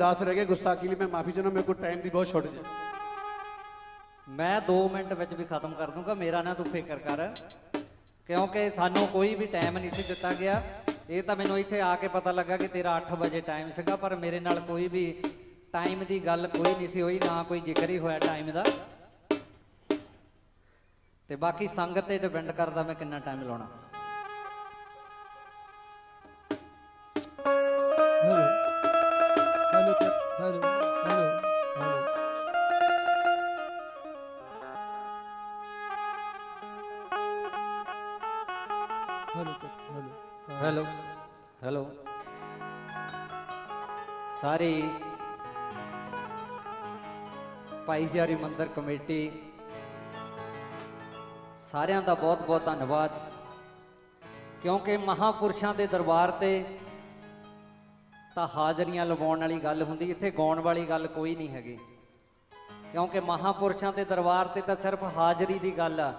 10 ਰਹਿ ਗਏ ਗੁਸਤਾਖੀ ਲਈ ਮੈਂ ਮਾਫੀ ਚਾਹੁੰਦਾ ਮੇਰੇ ਕੋਲ ਟਾਈਮ ਦੀ ਬਹੁਤ ਸ਼ਾਰਟੇਜ ਹੈ ਮੈਂ 2 ਮਿੰਟ ਵਿੱਚ ਵੀ ਖਤਮ ਕਰ ਦੂੰਗਾ ਮੇਰਾ ਨਾ ਤੂੰ ਫਿਕਰ ਕਰ ਕਿਉਂਕਿ ਸਾਨੂੰ ਕੋਈ ਵੀ ਟਾਈਮ ਨਹੀਂ ਸੀ ਦਿੱਤਾ ਗਿਆ ਇਹ ਤਾਂ ਮੈਨੂੰ ਇੱਥੇ ਆ ਕੇ ਪਤਾ ਲੱਗਾ ਕਿ ਤੇਰਾ 8 ਵਜੇ ਟਾਈਮ ਸੀਗਾ ਪਰ ਮੇਰੇ ਨਾਲ ਕੋਈ ਵੀ ਟਾਈਮ ਦੀ ਗੱਲ ਕੋਈ ਨਹੀਂ ਸੀ ਹੋਈ ਨਾ ਕੋਈ ਜ਼ਿਕਰ ਹੀ ਹੋਇਆ ਟਾਈਮ ਦਾ ਤੇ ਬਾਕੀ ਸੰਗਤ ਤੇ ਡਿਪੈਂਡ ਕਰਦਾ ਮੈਂ ਕਿੰਨਾ ਟਾਈਮ ਲਾਉਣਾ hello hello hello hello hello hello hello ਸਾਰੇ ਭਾਈਚਾਰੀ ਮੰਦਰ ਕਮੇਟੀ ਸਾਰਿਆਂ ਦਾ ਬਹੁਤ ਬਹੁਤ ਧੰਨਵਾਦ ਕਿਉਂਕਿ ਮਹਾਪੁਰਸ਼ਾਂ ਦੇ ਦਰਬਾਰ ਤੇ ਤਾਂ ਹਾਜ਼ਰੀਆਂ ਲਵਾਉਣ ਵਾਲੀ ਗੱਲ ਹੁੰਦੀ, ਇੱਥੇ ਗਾਉਣ ਵਾਲੀ ਗੱਲ ਕੋਈ ਨਹੀਂ ਹੈਗੀ। ਕਿਉਂਕਿ ਮਹਾਪੁਰਸ਼ਾਂ ਦੇ ਦਰਬਾਰ ਤੇ ਤਾਂ ਸਿਰਫ ਹਾਜ਼ਰੀ ਦੀ ਗੱਲ ਆ।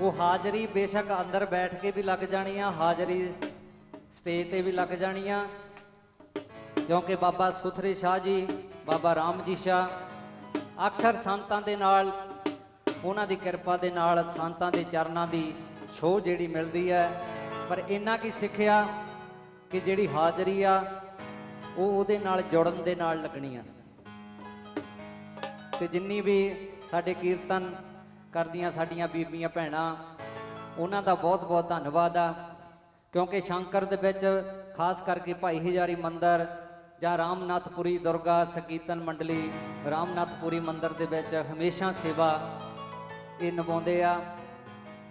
ਉਹ ਹਾਜ਼ਰੀ ਬੇਸ਼ੱਕ ਅੰਦਰ ਬੈਠ ਕੇ ਵੀ ਲੱਗ ਜਾਣੀ ਆ ਹਾਜ਼ਰੀ ਸਟੇਜ ਤੇ ਵੀ ਲੱਗ ਜਾਣੀ ਆ ਕਿਉਂਕਿ ਬਾਬਾ ਸੁਥਰੇ ਸ਼ਾਹ ਜੀ, ਬਾਬਾ ਰਾਮ ਜੀ ਸ਼ਾਹ ਅਕਸਰ ਸੰਤਾਂ ਦੇ ਨਾਲ, ਉਹਨਾਂ ਦੀ ਕਿਰਪਾ ਦੇ ਨਾਲ, ਸੰਤਾਂ ਦੇ ਚਰਨਾਂ ਦੀ ਛੋਹ ਜਿਹੜੀ ਮਿਲਦੀ ਹੈ। ਪਰ ਇੰਨਾ ਕੀ ਸਿੱਖਿਆ ਕਿ ਜਿਹੜੀ ਹਾਜ਼ਰੀ ਆ ਉਹ ਉਹਦੇ ਨਾਲ ਜੁੜਨ ਦੇ ਨਾਲ ਲੱਗਣੀਆਂ। ਆ ਤੇ ਜਿੰਨੀ ਵੀ ਸਾਡੇ ਕੀਰਤਨ ਕਰਦੀਆਂ ਸਾਡੀਆਂ ਬੀਬੀਆਂ ਭੈਣਾਂ, ਉਹਨਾਂ ਦਾ ਬਹੁਤ ਬਹੁਤ ਧੰਨਵਾਦ ਆ। ਕਿਉਂਕਿ ਸ਼ੰਕਰ ਦੇ ਵਿੱਚ ਖਾਸ ਕਰਕੇ ਭਾਈ ਹਜ਼ਾਰੀ ਮੰਦਰ ਜਾਂ ਰਾਮਨਾਥਪੁਰੀ ਦੁਰਗਾ ਸੰਕੀਰਤਨ ਮੰਡਲੀ, ਰਾਮਨਾਥਪੁਰੀ ਮੰਦਰ ਦੇ ਵਿੱਚ ਹਮੇਸ਼ਾ ਸੇਵਾ ਇਹ ਨਿਭਾਉਂਦੇ ਆ।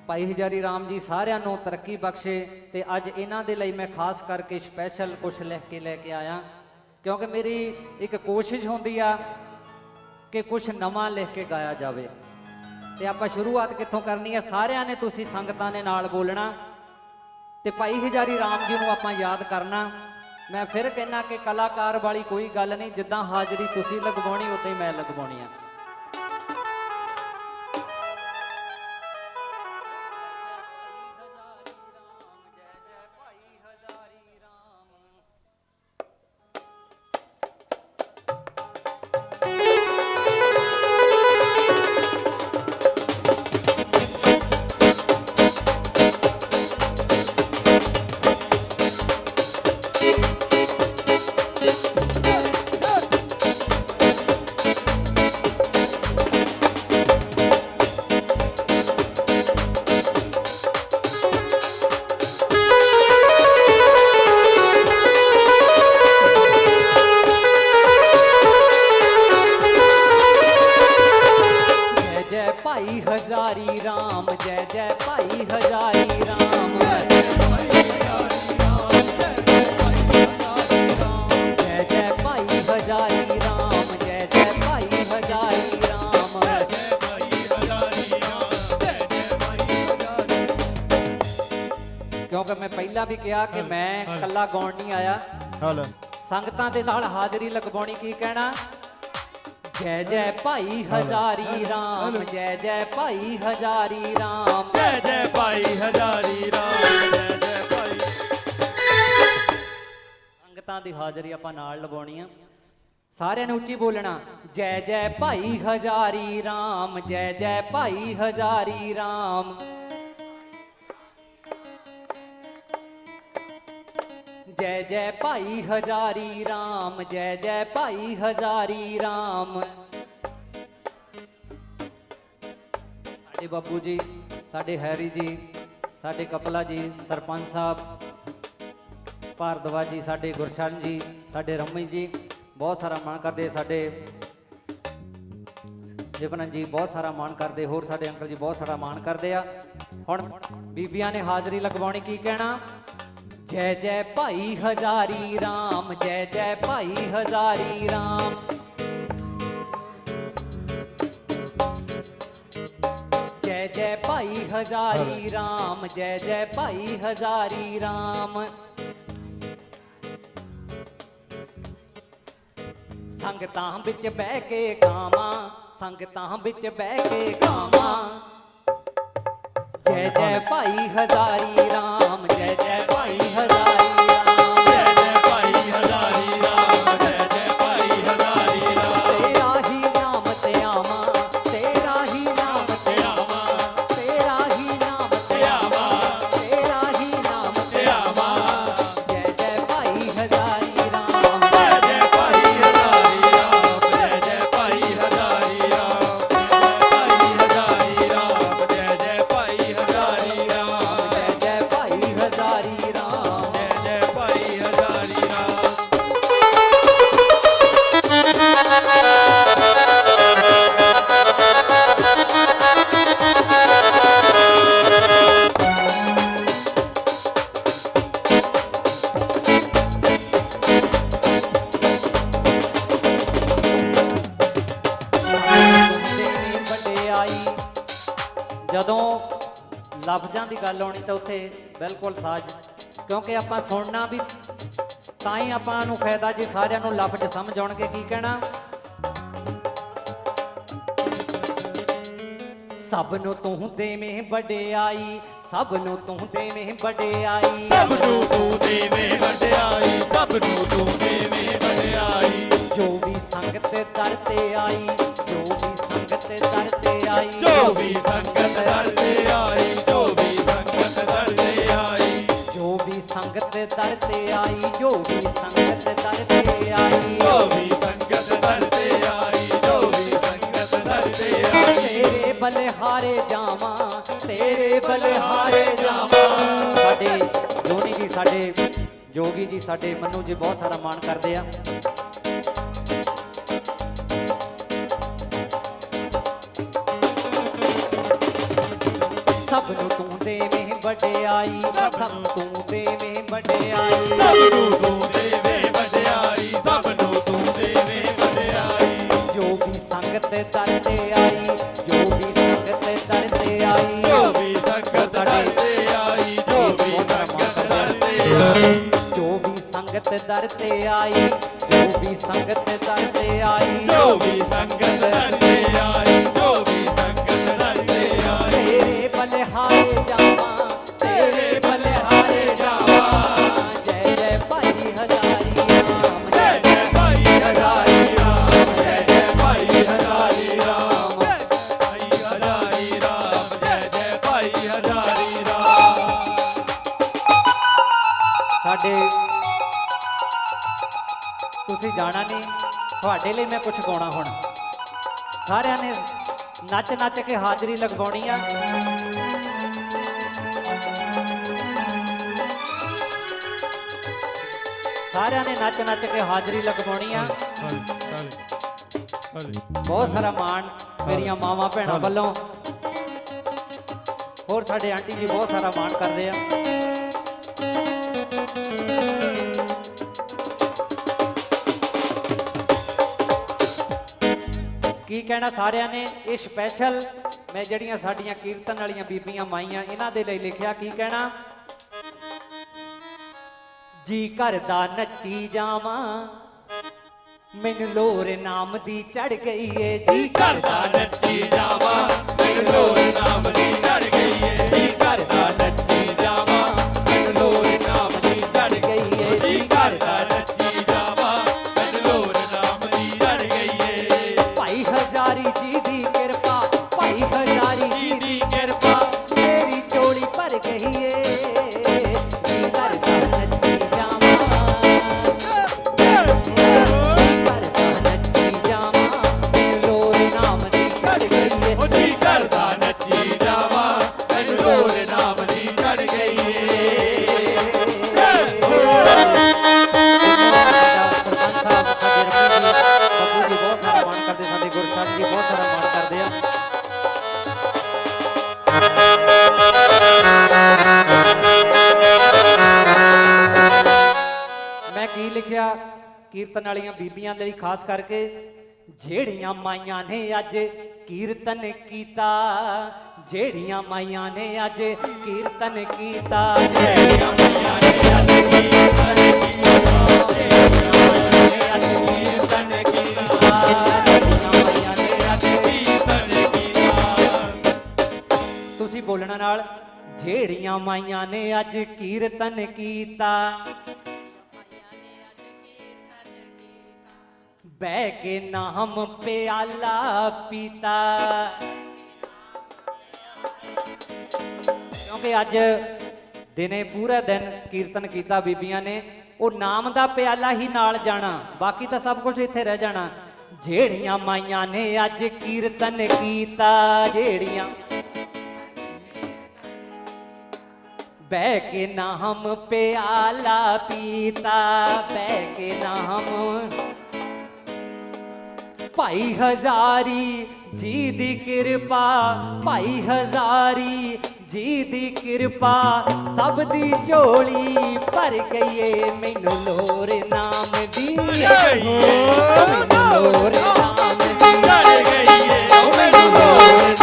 ਭਾਈ ਹਜ਼ਾਰੀ ਰਾਮ ਜੀ ਸਾਰਿਆਂ ਨੂੰ ਤਰੱਕੀ ਬਖਸ਼ੇ ਤੇ ਅੱਜ ਇਹਨਾਂ ਦੇ ਲਈ ਮੈਂ ਖਾਸ ਕਰਕੇ ਸਪੈਸ਼ਲ ਕੁਝ ਲਿਖ ਕੇ ਲੈ ਕੇ ਆਇਆ। ਕਿਉਂਕਿ ਮੇਰੀ ਇੱਕ ਕੋਸ਼ਿਸ਼ ਹੁੰਦੀ ਆ ਕਿ ਕੁਝ ਨਵਾਂ ਲਿਖ ਕੇ ਗਾਇਆ ਜਾਵੇ। ਤੇ ਆਪਾਂ ਸ਼ੁਰੂਆਤ ਕਿੱਥੋਂ ਕਰਨੀ ਹੈ ਸਾਰਿਆਂ ਨੇ ਤੁਸੀਂ ਸੰਗਤਾਂ ਨੇ ਨਾਲ ਬੋਲਣਾ। ਤੇ ਭਾਈ ਹਜ਼ਾਰੀ ਰਾਮ ਜੀ ਨੂੰ ਆਪਾਂ ਯਾਦ ਕਰਨਾ। ਮੈਂ ਫਿਰ ਕਹਿਣਾ ਕਿ ਕਲਾਕਾਰ ਵਾਲੀ ਕੋਈ ਗੱਲ ਨਹੀਂ, ਜਿੱਦਾਂ ਹਾਜ਼ਰੀ ਤੁਸੀਂ ਲਗਵਾਉਣੀ, ਉਦਾਂ ਹੀ ਮੈਂ ਲਗਵਾਉਣੀ ਆ। ਪਹਿਲਾਂ ਵੀ ਕਿਹਾ ਕਿ ਮੈਂ ਇਕੱਲਾ ਗਾਉਣ ਨਹੀਂ ਆਇਆ। ਹੈਲੋ। ਸੰਗਤਾਂ ਦੇ ਨਾਲ ਹਾਜ਼ਰੀ ਲਗਵਾਉਣੀ ਕੀ ਕਹਿਣਾ? ਜੈ ਜੈ ਭਾਈ ਹਜ਼ਾਰੀ ਰਾਮ ਜੈ ਜੈ ਭਾਈ ਹਜ਼ਾਰੀ ਰਾਮ। ਜੈ ਜੈ ਭਾਈ ਹਜ਼ਾਰੀ ਰਾਮ ਜੈ ਜੈ ਭਾਈ। ਸੰਗਤਾਂ ਦੀ ਹਾਜ਼ਰੀ ਆਪਾਂ ਨਾਲ ਲਵਾਉਣੀ ਆ। ਸਾਰਿਆਂ ਨੇ ਉੱਚੀ ਬੋਲਣਾ ਜੈ ਜੈ ਭਾਈ ਹਜ਼ਾਰੀ ਰਾਮ ਜੈ ਜੈ ਭਾਈ ਹਜ਼ਾਰੀ ਰਾਮ। ਜੈ ਜੈ ਭਾਈ ਹਜ਼ਾਰੀ ਰਾਮ, ਜੈ ਜੈ ਭਾਈ ਹਜ਼ਾਰੀ ਰਾਮ। ਸਾਡੇ ਬਾਪੂ ਜੀ, ਸਾਡੇ ਹੈਰੀ ਜੀ, ਸਾਡੇ ਕਪਲਾ ਜੀ, ਸਰਪੰਚ ਸਾਹਿਬ ਭਾਰਦਵਾ ਜੀ, ਸਾਡੇ ਗੁਰਸ਼ਨ ਜੀ, ਸਾਡੇ ਰਮੀ ਜੀ, ਬਹੁਤ ਸਾਰਾ ਮਾਣ ਕਰਦੇ ਸਾਡੇ ਜਿਵਨ ਜੀ, ਬਹੁਤ ਸਾਰਾ ਮਾਣ ਕਰਦੇ, ਹੋਰ ਸਾਡੇ ਅੰਕਲ ਜੀ ਬਹੁਤ ਸਾਰਾ ਮਾਣ ਕਰਦੇ ਆ। ਹੁਣ ਬੀਬੀਆਂ ਨੇ ਹਾਜ਼ਰੀ ਲਗਵਾਉਣੀ, ਕੀ ਕਹਿਣਾ? ਜੈ ਜੈ ਭਾਈ ਹਜ਼ਾਰੀ ਰਾਮ ਜੈ ਜੈ ਭਾਈ ਹਜ਼ਾਰੀ ਰਾਮ। ਜੈ ਜੈ ਭਾਈ ਹਜ਼ਾਰੀ ਰਾਮ ਜੈ ਜੈ ਭਾਈ ਹਜ਼ਾਰੀ ਰਾਮ। ਸੰਗਤਾਂ ਵਿੱਚ ਬਹਿ ਕੇ ਗਾਵਾਂ ਸੰਗਤਾਂ ਵਿੱਚ ਬਹਿ ਕੇ ਗਾਵਾਂ। ਜੈ ਜੈ ਭਾਈ ਹਜ਼ਾਰੀ ਰਾਮ ਜੈ ਜੈ ਭਾਈ ਹਜ਼ਾਰੀ ਬਿਲਕੁਲ ਸਾਜ਼। ਕਿਉਂਕਿ ਆਪਾਂ ਸੁਣਨਾ ਵੀ ਤਾਂ ਹੀ ਆਪਾਂ ਨੂੰ ਫਾਇਦਾ ਜੇ ਸਾਰਿਆਂ ਨੂੰ ਲਫ਼ਜ਼ ਸਮਝ ਆਉਣਗੇ ਕੀ ਕਹਿਣਾ? ਸਭ ਨੂੰ ਤੂੰ ਦੇਵੇਂ ਵਡਿਆਈ ਸਭ ਨੂੰ ਤੂੰ ਦੇਵੇਂ ਵਡਿਆਈ ਸਭ ਨੂੰ ਤੂੰ ਦੇਵੇਂ ਵਡਿਆਈ ਸਭ ਨੂੰ ਤੂੰ ਦੇਵੇਂ ਵਡਿਆਈ ਜੋ ਵੀ ਸੰਗਤ ਦਰ ਤੇ ਆਈ ਜੋ ਵੀ ਸੰਗਤ ਦਰ ਤੇ ਆਈ। ਜੋ ਵੀ ਸੰਗਤ ਦਰ ਤੇ ਆਈ। ਦਰ ਤੇ ਆਈ ਜੋ ਵੀ ਸੰਗਤ ਦਰ ਤੇ ਆਈ। ਜੋ ਵੀ ਸੰਗਤ ਦਰ ਤੇ ਆਈ ਜੋ ਵੀ ਸੰਗਤ ਦਰ ਤੇ ਆਈ। ਤੇਰੇ ਬਲਿਹਾਰੇ ਜਾਵਾਂ ਤੇਰੇ ਬਲਿਹਾਰੇ ਜਾਵਾਂ। ਸਾਡੇ ਜੋਨੀ ਜੀ ਸਾਡੇ ਜੋਗੀ ਜੀ ਸਾਡੇ ਮੰਨੂ ਜੀ ਬਹੁਤ ਸਾਰਾ ਮਾਣ ਕਰਦੇ ਆ। ਸਭ ਨੂੰ ਤੂੰ ਦੇਵੇਂ ਵਡਿਆਈ ਸਭ ਨੂੰ ਤੂੰ ਦਰ ਤੇ ਆਈ, ਜੋ ਵੀ ਸੰਗਤ ਦਰ ਤੇ ਆਈ, ਜੋ ਵੀ ਸੰਗਤ ਦਰ ਤੇ ਆਈ, ਜੋ ਵੀ ਸੰਗਤ ਦਰ ਤੇ ਆਈ, ਜੋ ਵੀ ਸੰਗਤ ਜਾਣਾ ਨਹੀਂ। ਤੁਹਾਡੇ ਲਈ ਮੈਂ ਕੁਝ ਗਾਉਣਾ ਹੁਣ। ਸਾਰਿਆਂ ਨੇ ਨੱਚ ਨੱਚ ਕੇ ਹਾਜ਼ਰੀ ਲਗਵਾਉਣੀ ਆ। ਸਾਰਿਆਂ ਨੇ ਨੱਚ ਨੱਚ ਕੇ ਹਾਜ਼ਰੀ ਲਗਵਾਉਣੀ ਆ। ਬਹੁਤ ਸਾਰਾ ਮਾਣ ਮੇਰੀਆਂ ਮਾਵਾਂ ਭੈਣਾਂ ਵੱਲੋਂ। ਹੋਰ ਸਾਡੇ ਆਂਟੀ ਜੀ ਬਹੁਤ ਸਾਰਾ ਮਾਣ ਕਰਦੇ ਆ। ਕੀ ਕਹਿਣਾ ਸਾਰਿਆਂ ਨੇ? ਇਹ ਸਪੈਸ਼ਲ ਮੈਂ ਜਿਹੜੀਆਂ ਸਾਡੀਆਂ ਕੀਰਤਨ ਵਾਲੀਆਂ ਬੀਬੀਆਂ ਮਾਈਆਂ, ਇਹਨਾਂ ਦੇ ਲਈ ਲਿਖਿਆ ਕੀ ਕਹਿਣਾ? ਜੀ ਘਰ ਦਾ ਨੱਚੀ ਜਾਵਾਂ, ਮੈਨੂੰ ਲੋਰ ਨਾਮ ਦੀ ਚੜ ਗਈ ਏ। ਜੀ ਘਰ ਨੱਚੀ ਜਾਵਾਂ, ਮੈਨੂੰ ਲੋਰ ਨਾਮ ਦੀ ਚੜ ਗਈ ਏ। ਜੀ ਘਰ ਨੱਚੀ ਖਾਸ ਕਰਕੇ ਜਿਹੜੀਆਂ ਮਾਈਆਂ ਨੇ ਅੱਜ ਕੀਰਤਨ ਕੀਤਾ, ਜਿਹੜੀਆਂ ਮਾਈਆਂ ਨੇ ਅੱਜ ਕੀਰਤਨ ਕੀਤਾ, ਜਿਹੜੀਆਂ ਮਾਈਆਂ ਨੇ ਅੱਜ ਕੀਰਤਨ ਕੀਤਾ ਤੁਸੀਂ ਬੋਲਣਾ ਨਾਲ ਜਿਹੜੀਆਂ ਮਾਈਆਂ ਨੇ ਅੱਜ ਕੀਰਤਨ ਕੀਤਾ ਬਹਿ ਕੇ ਨਾਮ ਪਿਆਲਾ ਪੀਤਾ। ਕਿਉਂਕਿ ਅੱਜ ਦਿਨੇ ਪੂਰਾ ਦਿਨ ਕੀਰਤਨ ਕੀਤਾ ਬੀਬੀਆਂ ਨੇ, ਉਹ ਨਾਮ ਦਾ ਪਿਆਲਾ ਹੀ ਨਾਲ ਜਾਣਾ, ਬਾਕੀ ਤਾਂ ਸਭ ਕੁਝ ਇੱਥੇ ਰਹਿ ਜਾਣਾ। ਜਿਹੜੀਆਂ ਮਾਈਆਂ ਨੇ ਅੱਜ ਕੀਰਤਨ ਕੀਤਾ, ਜਿਹੜੀਆਂ ਬਹਿ ਕੇ ਨਾਮ ਪਿਆਲਾ ਪੀਤਾ, ਬਹਿ ਕੇ ਨਾਮ ਭਾਈ ਹਜ਼ਾਰੀ ਜੀ ਦੀ ਕਿਰਪਾ ਭਾਈ ਹਜ਼ਾਰੀ ਜੀ ਦੀ ਕਿਰਪਾ ਸਭ ਦੀ ਝੋਲੀ ਭਰ ਗਈਏ ਮੈਨੂੰ ਲੋਰ ਨਾਮ ਦੀ। ਮੈਨੂੰ ਲੋਰ ਨਾਮ ਦੀ। ਚੜ ਗਈ ਏ ਮੈਨੂੰ ਲੋਰ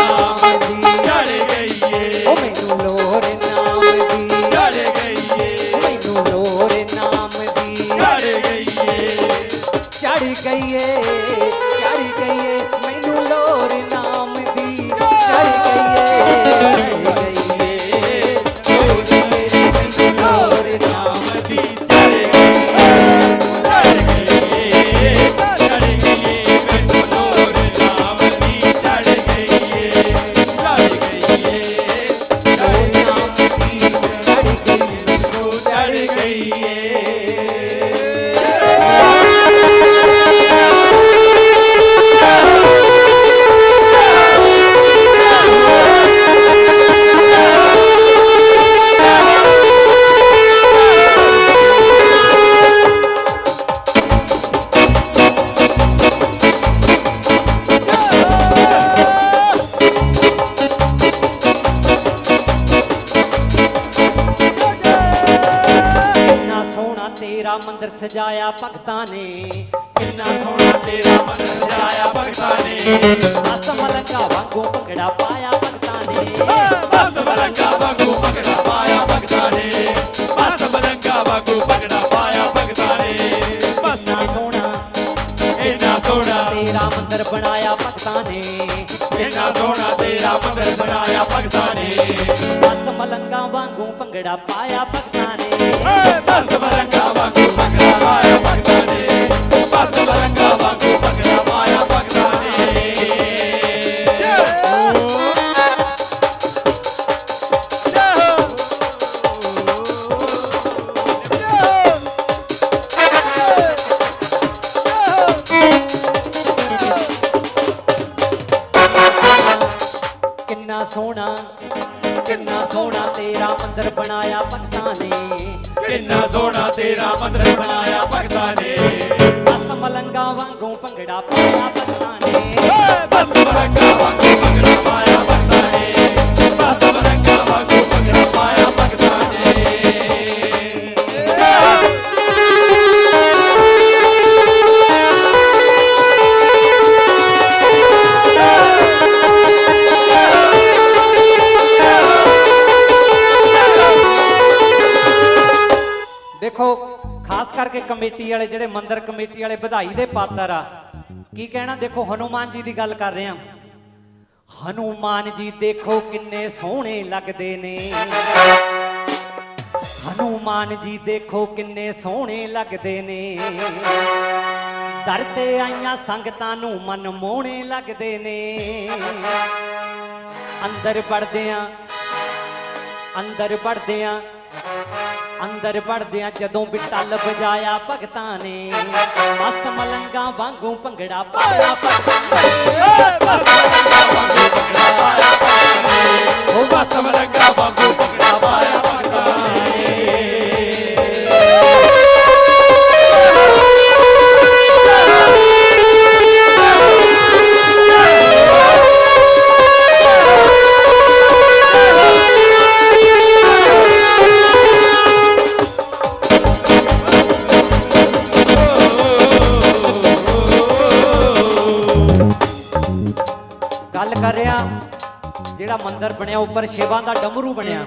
ਤੇਰਾ ਮੰਦਰ ਸਜਾਇਆ ਭਗਤਾਂ ਨੇ। ਕਿੰਨਾ ਸੋਹਣਾ ਤੇਰਾ ਮੰਦਰ ਸਜਾਇਆ ਭਗਤਾਂ ਨੇ। ਮਲੰਗਾ ਵਾਂਗੂ ਭੰਗੜਾ ਪਾਇਆ ਭਗਤਾਂ ਨੇ। ਮਲੰਗਾ ਵਾਂਗੂ ਪਗੜਾ ਪਾਇਆ ਭਗਤਾਂ ਨੇ। ਬਸ ਮਲੰਗਾ ਵਾਂਗੂ ਪਗੜਾ ਪਾਇਆ ਭਗਤਾਂ ਨੇ। ਬਸ ਨਾ ਸੋਹਣਾ ਇੰਨਾ ਸੋਹਣਾ। ਤੇਰਾ ਮੰਦਰ ਬਣਾਇਆ ਭਗਤਾਂ ਨੇ। ਇੰਨਾ ਸੋਹਣਾ। ਮੰਦਰ ਬਣਾਇਆ ਭਗਤਾਂ ਨੇ। ਅਸ ਮਲੰਗਾ ਵਾਂਗੂ ਭੰਗੜਾ ਪਾਇਆ ਭਗਤਾਂ ਨੇ। ਬਸ ਮਲੰਗਾ ਵਾਂਗੂ ਪਗੜਾ ਪਾਇਆ ਭਗਤਾਂ ਨੇ। ਬਸ ਮਲੰਗਾ ਸੋਹਣਾ ਦੇਖੋ, ਖਾਸ ਕਰਕੇ ਕਮੇਟੀ ਵਾਲੇ ਜਿਹੜੇ ਮੰਦਰ ਕਮੇਟੀ ਵਾਲੇ ਵਧਾਈ ਦੇ ਪਾਤਰ ਆ, ਕੀ ਕਹਿਣਾ? ਦੇਖੋ, ਹਨੂਮਾਨ ਜੀ ਦੀ ਗੱਲ ਕਰ ਰਹੇ ਆ ਹਨੂਮਾਨ ਜੀ ਦੇਖੋ ਕਿੰਨੇ ਸੋਹਣੇ ਲੱਗਦੇ ਨੇ। ਹਨੂਮਾਨ ਜੀ ਦੇਖੋ ਕਿੰਨੇ ਸੋਹਣੇ ਲੱਗਦੇ ਨੇ। ਦਰ ਤੇ ਆਈਆਂ ਸੰਗਤਾਂ ਨੂੰ ਮਨ ਮੋਹਣੇ ਲੱਗਦੇ ਨੇ। ਅੰਦਰ ਵੜਦੇ ਆ ਅੰਦਰ ਵੜਦੇ ਆ ਅੰਦਰ ਵੜਦਿਆਂ ਜਦੋਂ ਬਿਟਲ ਵਜਾਇਆ ਭਗਤਾਂ ਨੇ ਮਸਤ ਮਲੰਗਾ ਵਾਂਗੂ ਭੰਗੜਾ ਪਾਇਆ ਭਗਤਾਂ ਨੇ। ਜਿਹੜਾ ਮੰਦਿਰ ਬਣਿਆ ਉੱਪਰ ਸ਼ਿਵਾਂ ਦਾ ਡਮਰੂ ਬਣਿਆ।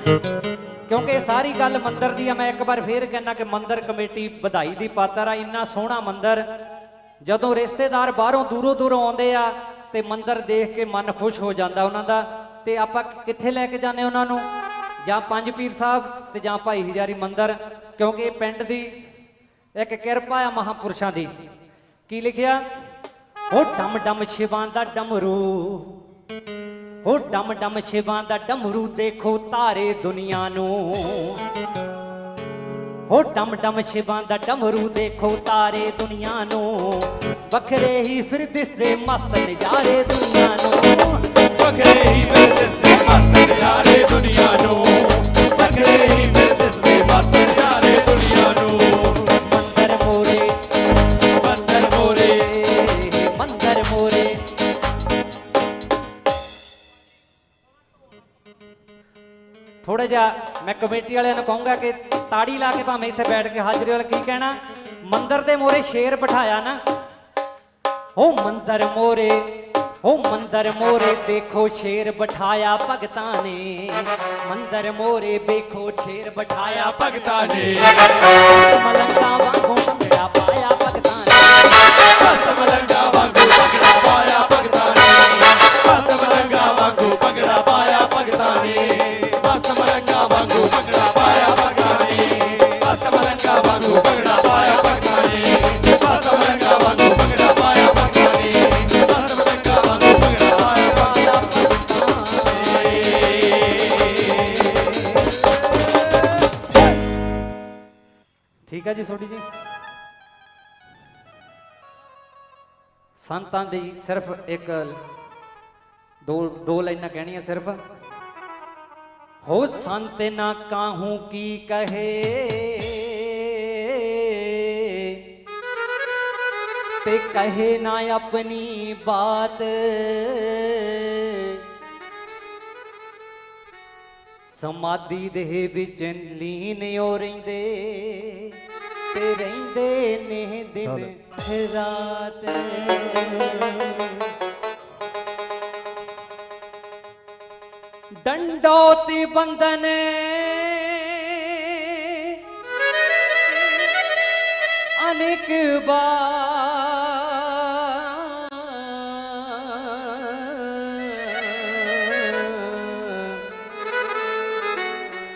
ਕਿਉਂਕਿ ਇਹ ਸਾਰੀ ਗੱਲ ਮੰਦਿਰ ਦੀ ਆ, ਮੈਂ ਇੱਕ ਵਾਰ ਫੇਰ ਕਹਿਣਾ ਕਿ ਮੰਦਿਰ ਕਮੇਟੀ ਵਧਾਈ ਦੀ ਪਾਤਰ ਆ, ਇੰਨਾ ਸੋਹਣਾ ਮੰਦਿਰ। ਜਦੋਂ ਰਿਸ਼ਤੇਦਾਰ ਬਾਹਰੋਂ ਦੂਰੋਂ ਦੂਰੋਂ ਆਉਂਦੇ ਆ ਤੇ ਮੰਦਿਰ ਦੇਖ ਕੇ ਮਨ ਖੁਸ਼ ਹੋ ਜਾਂਦਾ ਉਹਨਾਂ ਦਾ। ਤੇ ਆਪਾਂ ਕਿੱਥੇ ਲੈ ਕੇ ਜਾਂਦੇ ਉਹਨਾਂ ਨੂੰ? ਜਾਂ ਪੰਜ ਪੀਰ ਸਾਹਿਬ ਤੇ ਜਾਂ ਭਾਈ ਹਜ਼ਾਰੀ ਮੰਦਿਰ, ਕਿਉਂਕਿ ਇਹ ਪਿੰਡ ਦੀ ਇੱਕ ਕਿਰਪਾ ਆ ਮਹਾਪੁਰਸ਼ਾਂ ਦੀ। ਕੀ ਲਿਖਿਆ? ਉਹ ਡਮ ਡਮ ਸ਼ਿਵਾਂ ਦਾ ਡਮਰੂ। ਉਹ ਡਮ ਡਮ ਸ਼ਿਵਾਂ ਦਾ ਡਮਰੂ ਦੇਖੋ ਤਾਰੇ ਦੁਨੀਆ ਨੂੰ। ਹੋ ਡਮ ਡਮ ਸ਼ਿਵਾਂ ਦਾ ਡਮਰੂ ਦੇਖੋ ਤਾਰੇ ਦੁਨੀਆ ਨੂੰ। ਵੱਖਰੇ ਹੀ ਫਿਰ ਦਿਸਦੇ ਮਸਤ ਨਜ਼ਾਰੇ ਦੁਨੀਆ ਨੂੰ। ਵੱਖਰੇ ਹੀ ਫਿਰ ਦਿਸਦੇ ਮਸਤ ਨਜ਼ਾਰੇ ਦੁਨੀਆ ਨੂੰ। ਥੋੜਾ ਮੈਂ ਕਮੇਟੀ ਵਾਲਿਆਂ ਨੂੰ ਕਹੂੰਗਾ ਕਿ ਤਾੜੀ ਲਾ ਕੇ ਭਾਵੇਂ ਇੱਥੇ ਬੈਠ ਕੇ ਹਾਜ਼ਰੀ ਵਾਲਾ ਕੀ ਕਹਿਣਾ, ਮੰਦਰ ਦੇ ਮੋਰੇ ਸ਼ੇਰ ਬਿਠਾਇਆ ਨਾ। ਹੋ ਮੰਦਰ ਮੋਰੇ ਹੋ ਮੰਦਰ ਮੋਰੇ ਦੇਖੋ ਸ਼ੇਰ ਬਿਠਾਇਆ ਭਗਤਾਂ ਨੇ। ਮੰਦਰ ਮੋਰੇ ਵੇਖੋ ਸ਼ੇਰ ਬਿਠਾਇਆ ਭਗਤਾਂ ਨੇ। ਮਲੰਗਾ ਵਾਂਗੂ ਭੰਗੜਾ ਪਾਇਆ ਭਗਤਾਂ ਨੇ। ਮਲੰਗਾ ਵਾਂਗੂ ਪਗੜਾ ਪਾਇਆ ਭਗਤਾਂ ਨੇ। ਮਲੰਗਾ ਵਾਂਗੂ ਪਗੜਾ ਠੀਕ ਹੈ ਜੀ ਛੋਟੀ ਜੀ। ਸੰਤਾਂ ਦੀ ਸਿਰਫ ਇੱਕ ਦੋ ਦੋ ਲਾਈਨਾਂ ਕਹਿਣੀਆਂ ਸਿਰਫ। ਹੋ ਸੰਤ ਨਾ ਕਾਹੂ ਕੀ ਕਹੇ? ਤੇ ਕਹੇ ਨਾ ਆਪਣੀ ਬਾਤ। ਸਮਾਧੀ ਦੇ ਵਿੱਚ ਲੀਨ ਹੋ ਰਹਿੰਦੇ ਤੇ ਰਹਿੰਦੇ ਨੇ ਦਿਨ ਰਾਤ। ਡੋਤੀ ਬੰਦਨ ਅਨੇਕ ਬਾਰ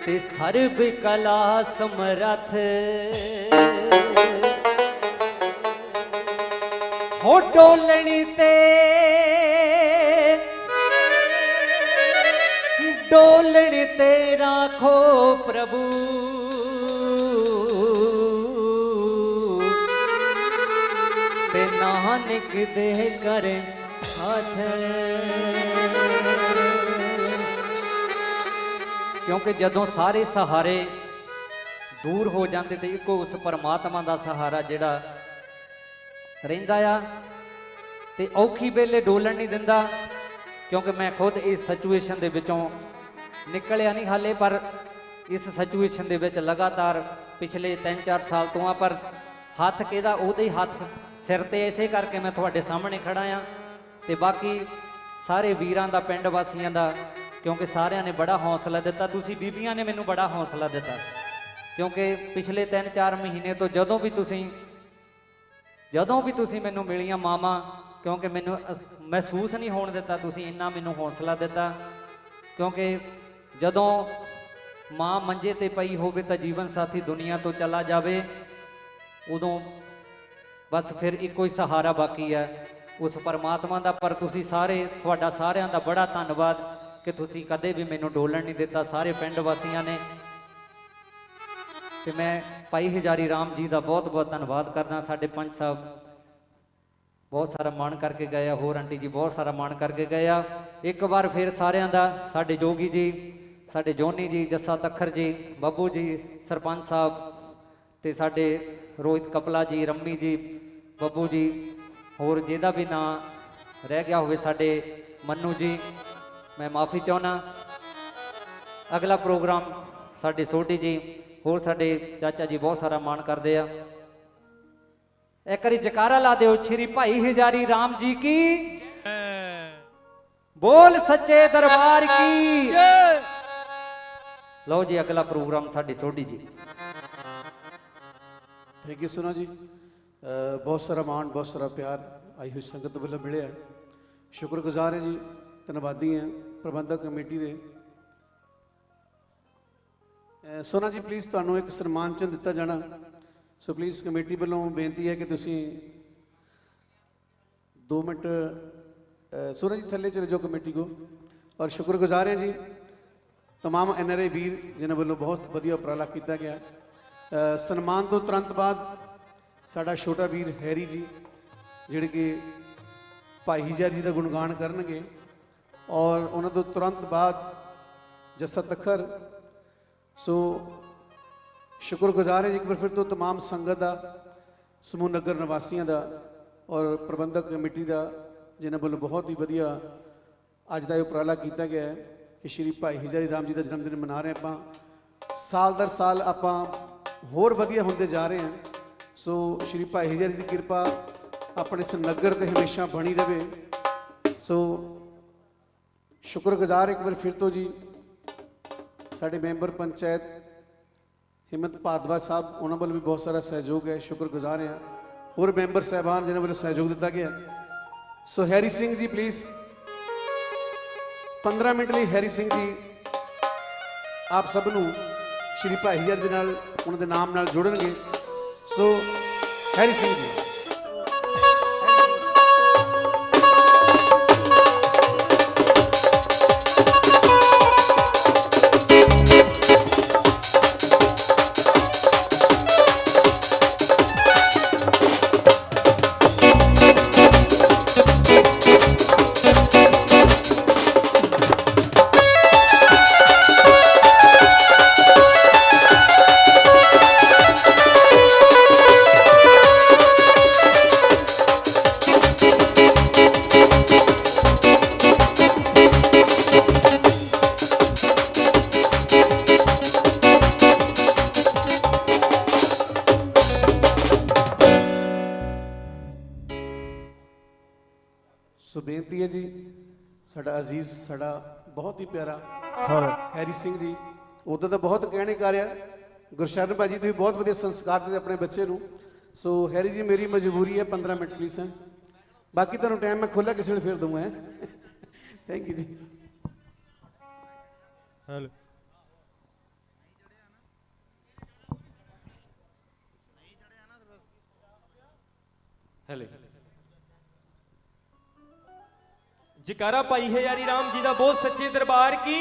ਤੇ ਸਰਬ ਕਲਾ ਸਮਰਥ। ਹੋ ਡੋਲਣੀ ਤੇ ਡੋਲਣ ਤੇ ਰਾਖੋ ਪ੍ਰਭੂ। ਤੇ ਨਾਨਕ ਦੇ ਕਰ ਹੱਥ। ਕਿਉਂਕਿ ਜਦੋਂ ਸਾਰੇ ਸਹਾਰੇ ਦੂਰ ਹੋ ਜਾਂਦੇ ਤੇ ਇੱਕੋ ਉਸ ਪਰਮਾਤਮਾ ਦਾ ਸਹਾਰਾ ਜਿਹੜਾ ਰਹਿੰਦਾ ਆ, ਤੇ ਔਖੀ ਵੇਲੇ ਡੋਲਣ ਨਹੀਂ ਦਿੰਦਾ, ਕਿਉਂਕਿ ਮੈਂ ਖੁਦ ਇਸ ਸਿਚੁਏਸ਼ਨ ਦੇ ਵਿੱਚੋਂ ਨਿਕਲਿਆ ਨਹੀਂ ਹਾਲੇ, ਪਰ ਇਸ ਸਿਚੁਏਸ਼ਨ ਦੇ ਵਿੱਚ ਲਗਾਤਾਰ ਪਿਛਲੇ 3-4 ਸਾਲ ਤੋਂ ਆ, ਪਰ ਹੱਥ ਕਿਹਦਾ, ਉਹਦੇ ਹੀ ਹੱਥ ਸਿਰ ਤੇ ਇਸੇ ਕਰਕੇ ਮੈਂ ਤੁਹਾਡੇ ਸਾਹਮਣੇ ਖੜਾ ਆ। ਤੇ ਬਾਕੀ ਸਾਰੇ ਵੀਰਾਂ ਦਾ, ਪਿੰਡ ਵਾਸੀਆਂ ਦਾ, ਕਿਉਂਕਿ ਸਾਰਿਆਂ ਨੇ ਬੜਾ ਹੌਸਲਾ ਦਿੱਤਾ, ਤੁਸੀਂ ਬੀਬੀਆਂ ਨੇ ਮੈਨੂੰ ਬੜਾ ਹੌਸਲਾ ਦਿੱਤਾ। ਕਿਉਂਕਿ ਪਿਛਲੇ 3-4 ਮਹੀਨੇ ਤੋਂ ਜਦੋਂ ਵੀ ਤੁਸੀਂ, ਜਦੋਂ ਵੀ ਤੁਸੀਂ ਮੈਨੂੰ ਮਿਲੀਆਂ ਮਾਮਾ ਕਿਉਂਕਿ ਮੈਨੂੰ ਮਹਿਸੂਸ ਨਹੀਂ ਹੋਣ ਦਿੱਤਾ, ਤੁਸੀਂ ਇੰਨਾ ਮੈਨੂੰ ਹੌਸਲਾ ਦਿੱਤਾ। ਕਿਉਂਕਿ ਜਦੋਂ ਮਾਂ ਮੰਜੇ ਤੇ ਪਈ ਹੋਵੇ ਤਾਂ ਜੀਵਨ ਸਾਥੀ ਦੁਨੀਆ ਤੋਂ ਚਲਾ ਜਾਵੇ, ਉਦੋਂ ਬਸ ਫਿਰ ਇੱਕੋ ਹੀ ਸਹਾਰਾ ਬਾਕੀ ਹੈ, ਉਸ ਪਰਮਾਤਮਾ ਦਾ। ਪਰ ਤੁਸੀਂ ਸਾਰੇ, ਤੁਹਾਡਾ ਸਾਰਿਆਂ ਦਾ ਬੜਾ ਧੰਨਵਾਦ ਕਿ ਤੁਸੀਂ ਕਦੇ ਵੀ ਮੈਨੂੰ ਡੋਲਣ ਨਹੀਂ ਦਿੱਤਾ, ਸਾਰੇ ਪਿੰਡ ਵਾਸੀਆਂ ਨੇ। ਤੇ ਮੈਂ ਭਾਈ ਹਜ਼ਾਰੀ ਰਾਮ ਜੀ ਦਾ ਬਹੁਤ ਬਹੁਤ ਧੰਨਵਾਦ ਕਰਦਾ, ਸਾਡੇ ਪੰਚ ਸਾਹਿਬ। ਬਹੁਤ ਸਾਰਾ ਮਾਣ ਕਰਕੇ ਗਏ ਆ, ਹੋਰ ਆਂਟੀ ਜੀ ਬਹੁਤ ਸਾਰਾ ਮਾਣ ਕਰਕੇ ਗਏ ਆ। ਇੱਕ ਵਾਰ ਫਿਰ ਸਾਰਿਆਂ ਦਾ, ਸਾਡੇ ਜੋਗੀ ਜੀ ਸਾਡੇ ਜੋਨੀ ਜੀ ਜੱਸਾ ਤੱਖਰ ਜੀ ਬੱਬੂ ਜੀ ਸਰਪੰਚ ਸਾਹਿਬ ਤੇ ਸਾਡੇ ਰੋਹਿਤ ਕਪਲਾ ਜੀ ਰੰਮੀ ਜੀ ਬੱਬੂ ਜੀ ਹੋਰ ਜਿਹਦਾ ਵੀ ਨਾਂ ਰਹਿ ਗਿਆ ਹੋਵੇ ਸਾਡੇ ਮੰਨੂ ਜੀ ਮੈਂ ਮਾਫੀ ਚਾਹੁੰਦਾ। ਅਗਲਾ ਪ੍ਰੋਗਰਾਮ ਸਾਡੇ ਸੋਢੀ ਜੀ ਹੋਰ ਸਾਡੇ ਚਾਚਾ ਜੀ ਬਹੁਤ ਸਾਰਾ ਮਾਣ ਕਰਦੇ ਆ। ਇੱਕ ਵਾਰੀ ਜਕਾਰਾ ਲਾ ਦਿਓ ਸ਼੍ਰੀ ਭਾਈ ਹਜ਼ਾਰੀ ਰਾਮ ਜੀ ਕੀ? ਬੋਲ ਸੱਚੇ ਦਰਬਾਰ ਕੀ? ਲਓ ਜੀ, ਅਗਲਾ ਪ੍ਰੋਗਰਾਮ ਸਾਡੀ ਸੋਢੀ ਜੀ। ਥੈਂਕ ਯੂ ਸੋਨਾ ਜੀ। ਬਹੁਤ ਸਾਰਾ ਮਾਣ, ਬਹੁਤ ਸਾਰਾ ਪਿਆਰ ਆਈ ਹੋਈ ਸੰਗਤ ਵੱਲੋਂ ਮਿਲਿਆ। ਸ਼ੁਕਰਗੁਜ਼ਾਰ ਹਾਂ ਜੀ, ਧੰਨਵਾਦੀ ਹਾਂ ਪ੍ਰਬੰਧਕ ਕਮੇਟੀ ਦੇ। ਸੋਨਾ ਜੀ ਪਲੀਜ਼ ਤੁਹਾਨੂੰ ਇੱਕ ਸਨਮਾਨ ਚਿੰਨ੍ਹ ਦਿੱਤਾ ਜਾਣਾ। ਸੋ ਪਲੀਜ਼ ਕਮੇਟੀ ਵੱਲੋਂ ਬੇਨਤੀ ਹੈ ਕਿ ਤੁਸੀਂ 2 ਮਿੰਟ ਸੋਨਾ ਜੀ, ਥੱਲੇ ਚਲੇ ਜਾਓ ਕਮੇਟੀ ਕੋ। ਔਰ ਸ਼ੁਕਰਗੁਜ਼ਾਰ ਹਾਂ ਜੀ तमाम ਐਨਆਰਆਈ ਵੀਰ ਜਿਨ੍ਹਾਂ ਵੱਲੋਂ ਬਹੁਤ ਵਧੀਆ ਉਪਰਾਲਾ ਕੀਤਾ ਗਿਆ ਅ, ਸਨਮਾਨ ਤੋਂ ਤੁਰੰਤ ਬਾਅਦ ਸਾਡਾ ਛੋਟਾ ਵੀਰ ਹੈਰੀ ਜੀ ਜਿਹੜੇ ਕਿ ਭਾਈ ਜੀ ਜੀ ਦਾ ਗੁਣਗਾਨ ਕਰਨਗੇ ਔਰ ਉਹਨਾਂ ਤੋਂ ਤੁਰੰਤ ਬਾਅਦ ਜੱਸਾ ਤਖਰ ਸੋ ਸ਼ੁਕਰਗੁਜ਼ਾਰ ਹਾਂ ਜੀ ਇੱਕ ਵਾਰ ਫਿਰ ਤੋਂ तमाम ਸੰਗਤ ਦਾ ਸਮੂਹ ਨਗਰ ਨਿਵਾਸੀਆਂ ਦਾ ਔਰ ਪ੍ਰਬੰਧਕ ਕਮੇਟੀ ਦਾ ਜਿਨ੍ਹਾਂ ਵੱਲੋਂ ਬਹੁਤ ਹੀ ਵਧੀਆ ਅੱਜ ਦਾ ਇਹ ਉਪਰਾਲਾ ਕੀਤਾ ਗਿਆ ਹੈ ਕਿ ਸ਼੍ਰੀ ਭਾਈ ਹਿਜਾਰੀ ਰਾਮ ਜੀ ਦਾ ਜਨਮ ਦਿਨ ਮਨਾ ਰਹੇ ਆਪਾਂ। ਸਾਲ ਦਰ ਸਾਲ ਆਪਾਂ ਹੋਰ ਵਧੀਆ ਹੁੰਦੇ ਜਾ ਰਹੇ ਹਾਂ। ਸੋ ਸ਼੍ਰੀ ਭਾਈ ਹਿਜਾਰੀ ਦੀ ਕਿਰਪਾ ਆਪਣੇ ਇਸ ਨਗਰ ਤੇ ਹਮੇਸ਼ਾ ਬਣੀ ਰਵੇ। ਸੋ ਸ਼ੁਕਰਗੁਜ਼ਾਰ ਇੱਕ ਵਾਰ ਫਿਰ ਤੋਂ ਜੀ, ਸਾਡੇ ਮੈਂਬਰ ਪੰਚਾਇਤ ਹਿੰਮਤ ਭਾਦਵਾ ਸਾਹਿਬ, ਉਹਨਾਂ ਵੱਲੋਂ ਵੀ ਬਹੁਤ ਸਾਰਾ ਸਹਿਯੋਗ ਹੈ, ਸ਼ੁਕਰਗੁਜ਼ਾਰ ਹਾਂ। ਹੋਰ ਮੈਂਬਰ ਸਹਿਬਾਨ ਜਿਨ੍ਹਾਂ ਵੱਲੋਂ ਸਹਿਯੋਗ ਦਿੱਤਾ ਗਿਆ। So Harry Singh ji please 15 minute ਲਈ ਹੈਰੀ ਸਿੰਘ ਜੀ ਆਪ ਸਭ ਨੂੰ ਸ਼੍ਰੀ ਭਾਈ ਜੀ ਦੇ ਨਾਲ, ਉਹਨਾਂ ਦੇ ਨਾਮ ਨਾਲ ਜੋੜਨਗੇ। ਸੋ ਹੈਰੀ ਸਿੰਘ ਜੀ ਬੇਨਤੀ ਹੈ ਜੀ ਸਾਡਾ ਅਜ਼ੀਜ਼ ਸਾਡਾ ਬਹੁਤ ਹੀ ਪਿਆਰਾ ਹੈਰੀ ਸਿੰਘ ਜੀ ਉਦੋਂ ਤਾਂ ਬਹੁਤ ਕਹਿਣੇ ਕਰਿਆ ਗੁਰਸ਼ਰਨ ਭਾਜੀ ਤੁਸੀਂ ਬਹੁਤ ਵਧੀਆ ਸੰਸਕਾਰ ਦਿੰਦੇ ਆਪਣੇ ਬੱਚੇ ਨੂੰ। ਸੋ ਹੈਰੀ ਜੀ ਮੇਰੀ ਮਜਬੂਰੀ ਹੈ 15 ਮਿੰਟ ਪਲੀਜ਼ ਹੈ। ਬਾਕੀ ਤੁਹਾਨੂੰ ਟਾਈਮ ਮੈਂ ਖੁੱਲਾ ਕਿਸੇ ਵੇਲੇ ਫਿਰ ਦੂੰਗਾ ਥੈਂਕ ਯੂ ਜੀ। ਹਲੋ ਹੈਲੋ ਜਕਾਰਾ ਭਾਈ ਹੈ ਯਾਰੀ ਰਾਮ ਜੀ ਦਾ ਬਹੁਤ ਸੱਚੇ ਦਰਬਾਰ ਕੀ?